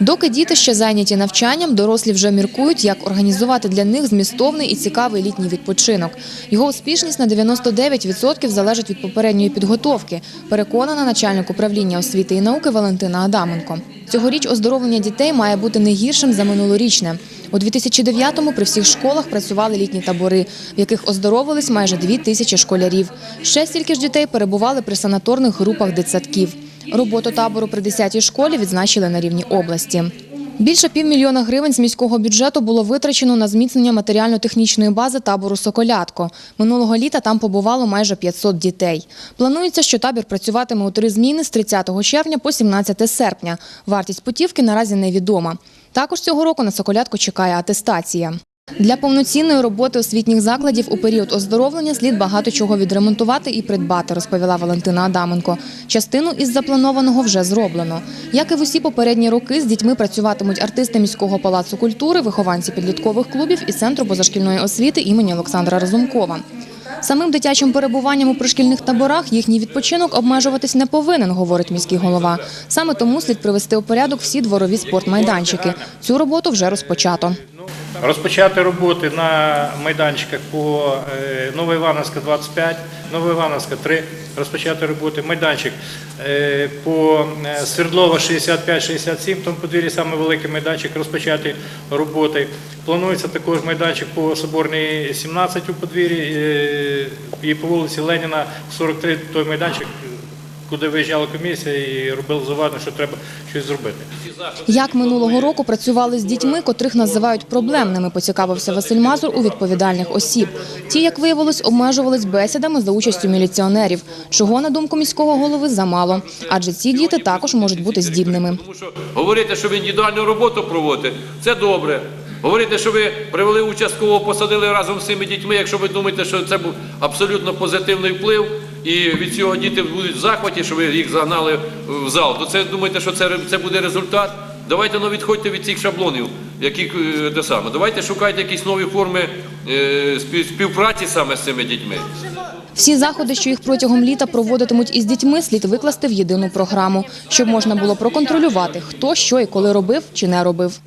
Доки діти ще зайняті навчанням, дорослі вже міркують, як організувати для них змістовний і цікавий літній відпочинок. Його успішність на 99% залежить від попередньої підготовки, переконана начальник управління освіти і науки Валентина Адаменко. Цьогоріч оздоровлення дітей має бути не гіршим за минулорічне. У 2009-му при всіх школах працювали літні табори, в яких оздоровились майже дві тисячі школярів. Ще стільки ж дітей перебували при санаторних групах дитсадків. Роботу табору при 10-й школі відзначили на рівні області. Більше півмільйона гривень з міського бюджету було витрачено на зміцнення матеріально-технічної бази табору «Соколятко». Минулого літа там побувало майже 500 дітей. Планується, що табір працюватиме у три зміни з 30 червня по 17 серпня. Вартість путівки наразі невідома. Також цього року на «Соколятко» чекає атестація. Для повноцінної роботи освітніх закладів у період оздоровлення слід багато чого відремонтувати і придбати, розповіла Валентина Адаменко. Частину із запланованого вже зроблено. Як і в усі попередні роки, з дітьми працюватимуть артисти міського палацу культури, вихованці підліткових клубів і центру позашкільної освіти імені Олександра Разумкова. Самим дитячим перебуванням у пришкільних таборах їхній відпочинок обмежуватись не повинен, говорить міський голова. Саме тому слід привести у порядок всі дворові спортмайданчики. Цю роботу вже розпочато. Розпочати роботи на майданчиках по е, Новоівановська 25, Новоівановська 3, розпочати роботи. Майданчик е, по е, Свердлова 65-67, тому подвір'ї саме великий майданчик, розпочати роботи. Планується також майданчик по Соборній 17 у подвір'ї і по вулиці Леніна 43, той майданчик, куди виїжджала комісія і робила завадно, що треба щось зробити. Як минулого року працювали з дітьми, котрих називають проблемними, поцікавився Василь Мазур у відповідальних осіб. Ті, як виявилось, обмежувались бесідами за участю міліціонерів, чого, на думку міського голови, замало. Адже ці діти також можуть бути здібними. Тому що говорити, що ви індивідуальну роботу проводите, це добре. Говорити, що ви привели участкового, посадили разом з цими дітьми, якщо ви думаєте, що це був абсолютно позитивний вплив, і від цього діти будуть в захваті, що ви їх загнали в зал, то це думаєте, що це, це буде результат? Давайте ну, відходьте від цих шаблонів, які е, те саме. Давайте шукайте якісь нові форми е, співпраці саме з цими дітьми. Всі заходи, що їх протягом літа проводитимуть із дітьми, слід викласти в єдину програму, щоб можна було проконтролювати, хто що і коли робив чи не робив.